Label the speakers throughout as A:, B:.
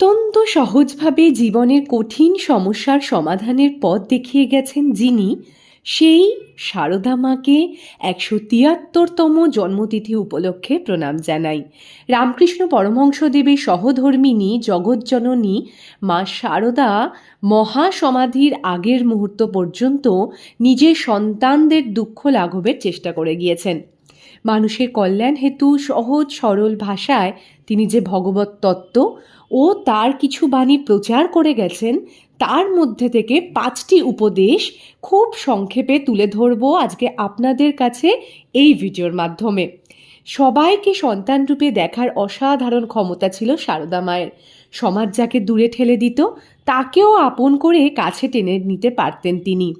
A: অত্যন্ত সহজভাবে জীবনের কঠিন সমস্যার সমাধানের পথ দেখিয়ে গেছেন যিনি, সেই সারদা মাকে একশো তিয়াত্তরতম জন্মতিথি উপলক্ষে প্রণাম জানাই। রামকৃষ্ণ পরমহংসদেবের সহধর্মিনী, জগজ্জননী মা সারদা মহাসমাধির আগের মুহূর্ত পর্যন্ত নিজের সন্তানদের দুঃখ লাঘবের চেষ্টা করে গিয়েছেন। মানুষের কল্যাণ হেতু সহজ সরল ভাষায় তিনি যে ভগবত তত্ত্ব ও তার কিছু বাণী প্রচার করে গেছেন, তার মধ্যে থেকে পাঁচটি উপদেশ খুব সংক্ষেপে তুলে ধরব আজকে আপনাদের কাছে এই ভিডিওর মাধ্যমে। সবাইকে সন্তানরূপে দেখার অসাধারণ ক্ষমতা ছিল সারদা মায়ের। সমাজ যাকে দূরে ঠেলে দিত, তাকেও আপন করে কাছে টেনে নিতে পারতেন তিনি।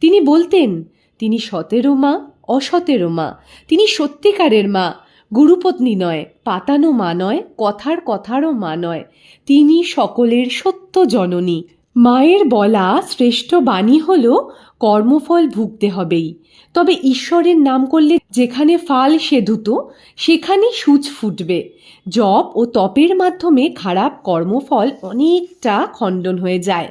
A: তিনি বলতেন, তিনি সতেরো মা অসতেরো মা। তিনি সত্যিকারের মা। গুরুপত্নী নয়, পাতানো মা নয়, কথার কথারও মা নয়। তিনি সকলের সত্য জননী। মায়ের বলা শ্রেষ্ঠ বাণী হল, কর্মফল ভুগতে হবেই। তবে ঈশ্বরের নাম করলে যেখানে ফাল সেধুত সেখানে সূচ ফুটবে। জপ ও তপের মাধ্যমে খারাপ কর্মফল অনেকটা খণ্ডন হয়ে যায়।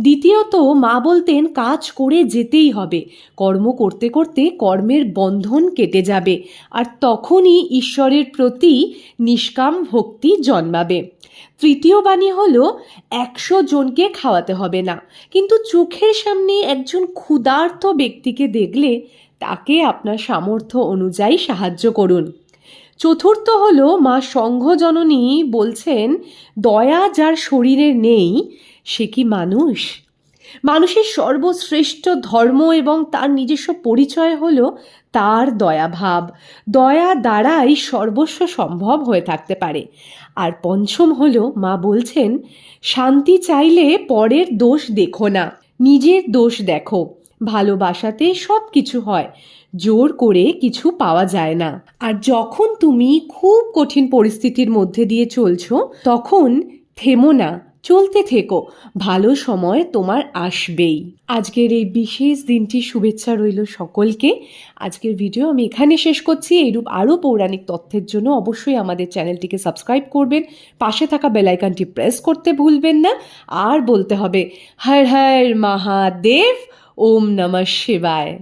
A: দ্বিতীয়ত, মা বলতেন, কাজ করে যেতেই হবে। কর্ম করতে করতে কর্মের বন্ধন কেটে যাবে, আর তখনই ঈশ্বরের প্রতি নিষ্কাম ভক্তি জন্মাবে। তৃতীয় বাণী হল, একশো জনকে খাওয়াতে হবে না। কিন্তু চোখের সামনে একজন ক্ষুধার্ত ব্যক্তিকে দেখলে তাকে আপনার সামর্থ্য অনুযায়ী সাহায্য করুন। চতুর্থ হল মা সংঘজননী বলছেন, দয়া যার শরীরে নেই, সে কি মানুষ? মানুষের সর্বশ্রেষ্ঠ ধর্ম এবং তার নিজস্ব পরিচয় হল তার দয়াভাব। দয়া দ্বারাই সর্বস্ব সম্ভব হয়ে থাকতে পারে। আর পঞ্চম হল মা বলছেন, শান্তি চাইলে পরের দোষ দেখো না, নিজের দোষ দেখো। ভালোবাসাতে সব কিছু হয়। জোর করে কিছু পাওয়া যায় না। আর যখন তুমি খুব কঠিন পরিস্থিতির মধ্যে দিয়ে চলছো, তখন থেমো না, চলতে থেকো। ভালো সময় তোমার আসবেই। আজকের এই বিশেষ দিনটি শুভেচ্ছা রইল সকলকে। আজকের ভিডিও আমি এখানে শেষ করছি। এইরূপ আরও পৌরাণিক তথ্যের জন্য অবশ্যই আমাদের চ্যানেলটিকে সাবস্ক্রাইব করবেন। পাশে থাকা বেলাইকানটি প্রেস করতে ভুলবেন না। আর বলতে হবে, হর হর মহাদেব ओम नमः शिवाय।